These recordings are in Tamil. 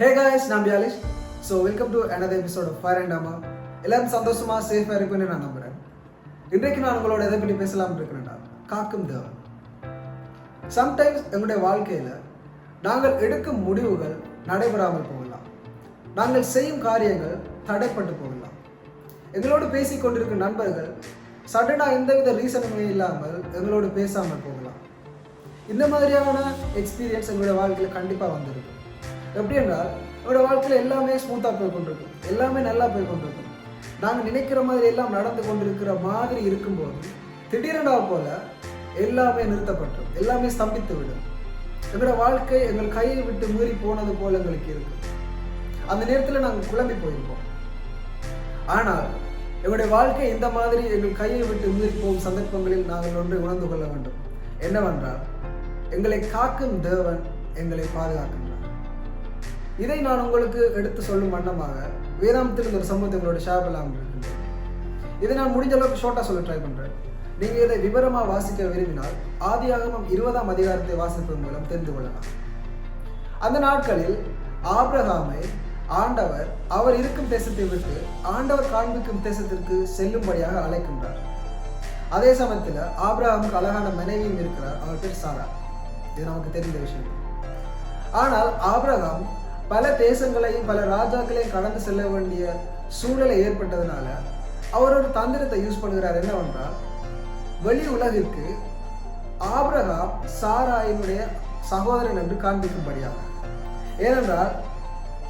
ஹே காய்ஸ் நான் பியாலிஷ் so welcome to another episode of fire and அம்மா எல்லாரும் சந்தோஷமாக சேஃபாக இருக்குன்னு நான் நம்புகிறேன் இன்றைக்கு நான் உங்களோட எதை பற்றி பேசலாம் இருக்கிறேன்டா காக்கும் தேவன். சம்டைம்ஸ் எங்களுடைய வாழ்க்கையில் நாங்கள் எடுக்கும் முடிவுகள் நடைபெறாமல் போகலாம். நாங்கள் செய்யும் காரியங்கள் தடைப்பட்டு போகலாம். எங்களோடு பேசி கொண்டிருக்கும் நண்பர்கள் சடனாக எந்தவித ரீசனுமே இல்லாமல் எங்களோடு பேசாமல் போகலாம். இந்த மாதிரியான எக்ஸ்பீரியன்ஸ் எங்களுடைய வாழ்க்கையில் கண்டிப்பாக வந்திருக்கும். எப்படி என்றால் என்னோடய வாழ்க்கையில் எல்லாமே ஸ்மூத்தாக போய் கொண்டிருக்கும். எல்லாமே நல்லா போய் கொண்டிருக்கும். நாங்கள் நினைக்கிற மாதிரி எல்லாம் நடந்து கொண்டிருக்கிற மாதிரி இருக்கும்போது திடீரெண்டா போல எல்லாமே நிறுத்தப்பட்டுரும் எல்லாமே ஸ்தம்பித்து விடும். எங்களோட வாழ்க்கை எங்கள் கையை விட்டு மீறி போனது போல எங்களுக்கு இருக்கு. அந்த நேரத்தில் நாங்கள் குழம்பி போயிருப்போம். ஆனால் எங்களுடைய வாழ்க்கை இந்த மாதிரி எங்கள் கையை விட்டு மீறி போகும் சந்தர்ப்பங்களில் நாங்கள் ஒன்றை உணர்ந்து கொள்ள வேண்டும். என்னவென்றால் எங்களை காக்கும் தேவன் எங்களை பாதுகாக்கின்றார். இதை நான் உங்களுக்கு எடுத்து சொல்லும் வண்ணமாக வேதாந்தத்தில் ஒரு சம்பவத்தை உங்களோட ஷேர் பண்ணலாம் இதை நான் முடிஞ்ச அளவுக்கு ஷார்ட்டாக சொல்ல ட்ரை பண்ணுறேன் நீங்கள் இதை விவரமாக வாசிக்க விரும்பினால் ஆதியாகமம் இருபதாம் அதிகாரத்தை வாசிப்பதன் மூலம் தெரிந்து கொள்ளலாம். அந்த நாட்களில் ஆப்ரஹாமை ஆண்டவர் அவர் இருக்கும் தேசத்தை விட்டு ஆண்டவர் காண்பிக்கும் தேசத்திற்கு செல்லும்படியாக அழைக்கின்றார். அதே சமயத்தில் ஆப்ரஹாமுக்கு அழகான மனைவியும் இருக்கிறார் அவர் பேர் சாரா. இது நமக்கு தெரிந்த விஷயம். ஆனால் ஆப்ரஹாம் பல தேசங்களையும் பல ராஜாக்களையும் கடந்து செல்ல வேண்டிய சூழ்நிலை ஏற்பட்டதுனால அவர் ஒரு தந்திரத்தை யூஸ் பண்ணுகிறார். என்னவென்றால் வெளி உலகிற்கு ஆபிரகாம் சாராயினுடைய சகோதரன் என்று காண்பிக்கும்படியாக. ஏனென்றால்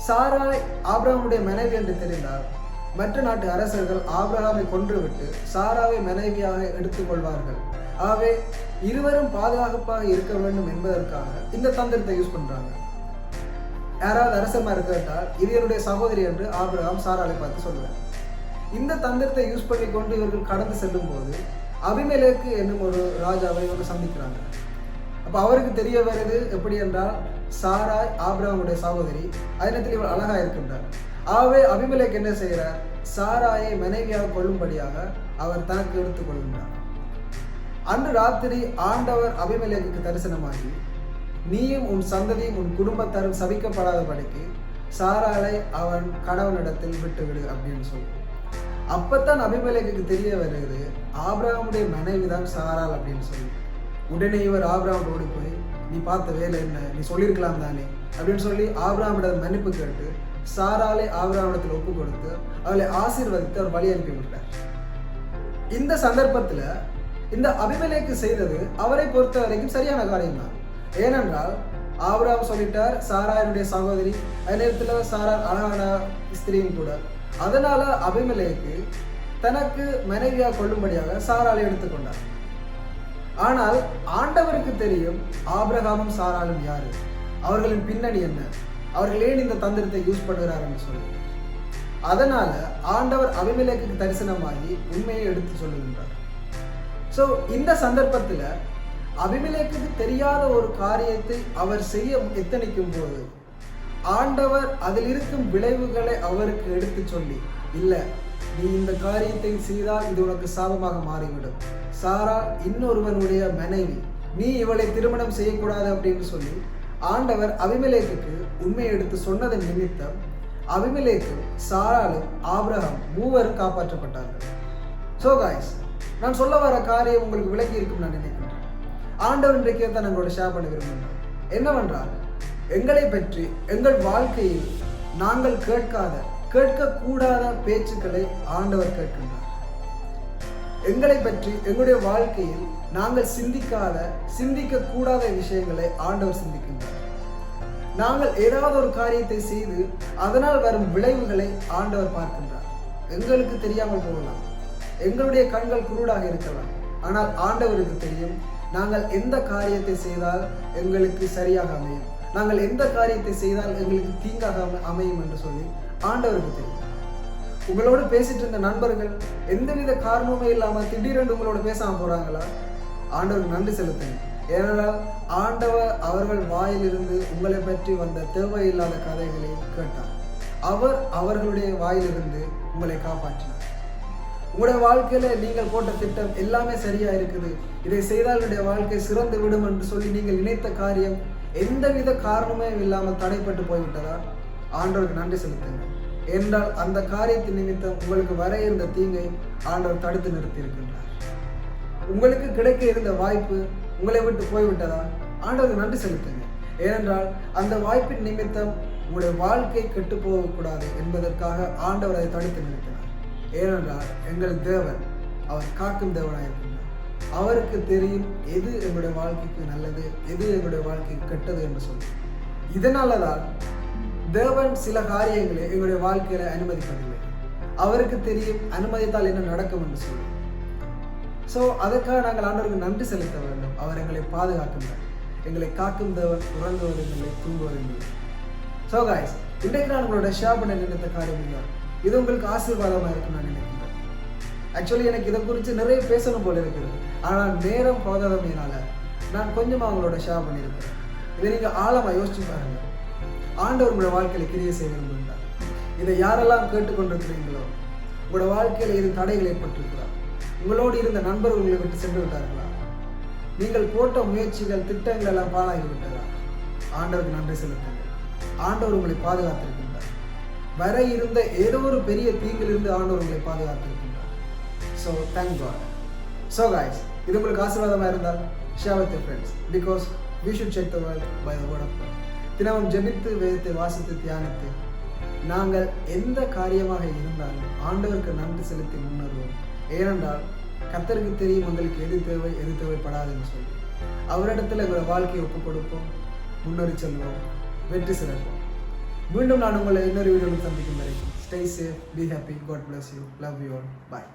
சாராய் ஆபிரகாமுடைய மனைவி என்று தெரிந்தால் மற்ற நாட்டு அரசர்கள் ஆபிரகாமை கொன்றுவிட்டு சாராவை மனைவியாக எடுத்துக்கொள்வார்கள் ஆகவே இருவரும் பாதுகாப்பாக இருக்க வேண்டும் என்பதற்காக இந்த தந்திரத்தை யூஸ் பண்றாங்க. யாராவது அரசமாக கேட்டால் இது என்னுடைய சகோதரி என்று ஆபிரகாம் சாராலை பார்த்து சொல்லுவார். இந்த தந்திரத்தை யூஸ் பண்ணி கொண்டு இவர்கள் கடந்து செல்லும் போது அபிமேலேக்கு என்னும் ஒரு ராஜாவை இவங்க சந்திக்கிறாங்க. அப்போ அவருக்கு தெரிய வருது எப்படி என்றால் சாராய் ஆபிரகாமுடைய சகோதரி அதனத்தில் இவர் அழகா இருக்கின்றார் ஆகவே அபிமலேக் என்ன செய்கிறார்? சாராயை மனைவியாக கொள்ளும்படியாக அவர் தனக்கு எடுத்துக் கொள்கின்றார். அன்று ராத்திரி ஆண்டவர் அபிமலேக்கு தரிசனமாகி நீயும் உன் சந்ததியும் உன் குடும்பத்தாரும் சபிக்கப்படாதபடிக்கு சாராலை அவன் கடவுளிடத்தில் விட்டுவிடு அப்படின்னு சொல்லி அப்பத்தான் அபிமலைக்கு தெரிய வருகிறது ஆபிரகாமுடைய மனைவி தான் சாரால் அப்படின்னு சொல்லி உடனே இவர் ஆபிரகாம் ஓடி போய் நீ பார்த்த வேலை என்ன? நீ சொல்லியிருக்கலாம் தானே? அப்படின்னு சொல்லி ஆபிரகாமிடம் மன்னிப்பு கேட்டு சாராலை ஆபிரகாமிடத்தில் ஒப்பு கொடுத்து அவளை ஆசீர்வதித்து அவர் வழி அனுப்பி விட்டார். இந்த சந்தர்ப்பத்தில் இந்த அபிமலைக்கு செய்தது அவரை பொறுத்த வரைக்கும் சரியான காரியம் தான் ஏனென்றால் ஆபிரகாம் சொல்லிட்டார் சாராயனுடைய சகோதரி. அதே நேரத்தில் சாரா அழகான ஸ்திரீயும் கூட. அதனால அபிமலைக்கு தனக்கு மனைவியாக கொள்ளும்படியாக சாராலை எடுத்துக்கொண்டார் ஆனால் ஆண்டவருக்கு தெரியும் ஆபிரகாமும் சாராலும் யாரு? அவர்களின் பின்னணி என்ன? அவர்கள் ஏன் இந்த தந்திரத்தை யூஸ் பண்ணுகிறார்கள் சொல்லி. அதனால ஆண்டவர் அபிமலைக்கு தரிசனமாகி உண்மையை எடுத்து சொல்லுகின்றார். ஸோ இந்த சந்தர்ப்பத்தில் அபிமலேக்கு தெரியாத ஒரு காரியத்தை அவர் செய்ய எத்தனிக்கும் போது ஆண்டவர் அதில் இருக்கும் விளைவுகளை அவருக்கு எடுத்து சொல்லி இல்லை நீ இந்த காரியத்தை செய்தால் இது உனக்கு சாபமாக மாறிவிடும். சாரா இன்னொருவனுடைய மனைவி நீ இவளை திருமணம் செய்யக்கூடாது அப்படின்னு சொல்லி ஆண்டவர் அபிமலேக்கு உண்மையை எடுத்து சொன்னதன் நிமித்தம் அபிமலேக்கு சாராலும் ஆப்ரஹாம் மூவரும் காப்பாற்றப்பட்டார்கள். ஸோ காய்ஸ் நான் சொல்ல வர காரியம் உங்களுக்கு விளக்கி இருக்கும் நான் நினைக்கிறேன். ஆண்டவர் இன்றைக்கு தான் எங்களோட ஷேர் பண்ண விரும்புகிறோம் என்னவென்றால் எங்களை பற்றி எங்கள் வாழ்க்கையில் நாங்கள் கேட்காத கேட்கக்கூடாத பேச்சுக்களை ஆண்டவர் கேட்கின்றார். எங்களை பற்றி எங்களுடைய வாழ்க்கையில் நாங்கள் சிந்திக்காத சிந்திக்க கூடாத விஷயங்களை ஆண்டவர் சிந்திக்கின்றார். நாங்கள் ஏதாவது ஒரு காரியத்தை செய்து அதனால் வரும் விளைவுகளை ஆண்டவர் பார்க்கின்றார். எங்களுக்கு தெரியாமல் போகலாம். எங்களுடைய கண்கள் குருடாக இருக்கலாம். ஆனால் ஆண்டவருக்கு தெரியும் நாங்கள் எந்த காரியத்தை செய்தால் எங்களுக்கு சரியாக அமையும்? நாங்கள் எந்த காரியத்தை செய்தால் எங்களுக்கு தீங்காக அமை- அமையும் என்று சொல்லி ஆண்டவருக்கு தெரியும். உங்களோடு பேசிட்டு இருந்த நண்பர்கள் எந்தவித காரணமும் இல்லாமல் திடீரென்று உங்களோட பேசாம போறாங்களா? ஆண்டவருக்கு நன்றி செலுத்துங்க ஏனென்றால் ஆண்டவர் அவர்கள் வாயிலிருந்து உங்களை பற்றி வந்த தேவையில்லாத கதைகளை கேட்டார். அவர் அவர்களுடைய வாயிலிருந்து உங்களை காப்பாற்றினார். உங்களுடைய வாழ்க்கையில நீங்கள் போட்ட திட்டம் எல்லாமே சரியா இருக்குது. இதை செய்தால் என்னுடைய வாழ்க்கை சிறந்து விடும் என்று சொல்லி நீங்கள் நினைத்த காரியம் எந்தவித காரணமே இல்லாமல் தடைப்பட்டு போய்விட்டதா? ஆண்டவருக்கு நன்றி செலுத்துங்கள். என்றால் அந்த காரியத்தின் நிமித்தம் உங்களுக்கு வர இருந்த தீங்கை ஆண்டவர் தடுத்து நிறுத்தி இருக்கின்றார் உங்களுக்கு கிடைக்க இருந்த வாய்ப்பு உங்களை விட்டு போய்விட்டதா? ஆண்டவருக்கு நன்றி செலுத்துங்க ஏனென்றால் அந்த வாய்ப்பின் நிமித்தம் உங்களுடைய வாழ்க்கை கெட்டு போகக்கூடாது என்பதற்காக ஆண்டவர் அதை தடுத்து நிறுத்தினார். ஏனென்றால் எங்கள் தேவன் அவர் காக்கும் தேவனாக இருக்கின்றார். அவருக்கு தெரியும் எது எங்களுடைய வாழ்க்கைக்கு நல்லது எது எங்களுடைய வாழ்க்கைக்கு கெட்டது என்று சொல்லி இதனால தான் தேவன் சில காரியங்களை எங்களுடைய வாழ்க்கையில அனுமதிப்பதில்லை. அவருக்கு தெரியும் அனுமதித்தால் என்ன நடக்கும் என்று சொல்லி ஸோ அதற்காக நாங்கள் ஆண்டவருக்கு நன்றி செலுத்த வேண்டும். அவர் எங்களை பாதுகாக்கின்றார். எங்களை காக்கும் தேவன் உறங்குவதில்லை தூங்குவதில்லை. ஸோ காய்ஸ் இன்றைக்கு நான் உங்களோட ஷேர் பண்ண நினைத்த காரியம் இல்லை இது உங்களுக்கு ஆசீர்வாதமாக இருக்கும் நான் நினைக்கிறேன். ஆக்சுவலி எனக்கு இதை குறித்து நிறைய பேசணும் போல இருக்குது. ஆனால் நேரம் போதாதமையினால நான் கொஞ்சமாக உங்களோட ஷேர் பண்ணியிருக்கிறேன். இதை நீங்கள் ஆழமாக யோசிச்சு பாருங்க. ஆண்டவர் உங்களோட வாழ்க்கையில் கிரியை செய்ய விரும்புகிறார். இதை யாரெல்லாம் கேட்டுக்கொண்டிருக்கிறீங்களோ உங்களோட வாழ்க்கையில் எது தடைகள் ஏற்பட்டிருக்கிறார். உங்களோடு இருந்த நண்பர்கள் உங்களை விட்டு சென்று விட்டார்களா? நீங்கள் போட்ட முயற்சிகள் திட்டங்கள் எல்லாம் பாழாகி விட்டதா? ஆண்டவருக்கு நன்றி செலுத்துங்கள். ஆண்டவர் உங்களை பாதுகாத்திருக்கின்றார். வர இருந்த ஏதோ ஒரு பெரிய தீங்கிலிருந்து ஆண்டவர் உங்களை பாதுகாத்திருக்கின்றார். So thank God so guys இது உங்களுக்கு ஆசீர்வாதமாக இருந்தால் share with friends because we should check the world by the word of தினமும் ஜெபித்து வேதத்தை வாசித்து தியானித்து நாங்கள் எந்த காரியமாக இருந்தாலும் ஆண்டவருக்கு நன்றி செலுத்தி முன்னேறுவோம். ஏனென்றால் கத்தருக்கு தெரியும் உங்களுக்கு எது தேவை எது தேவைப்படாதுன்னு சொல்லி. அவரிடத்தில் எங்களோட வாழ்க்கையை ஒப்புக் கொடுப்போம் முன்னேறி செல்வோம் வெற்றி சிறப்போம். மீண்டும் நான் உங்களை இன்னொரு வீடியோவில் சந்திக்கும் வரைக்கும் stay safe be happy God bless you love you all bye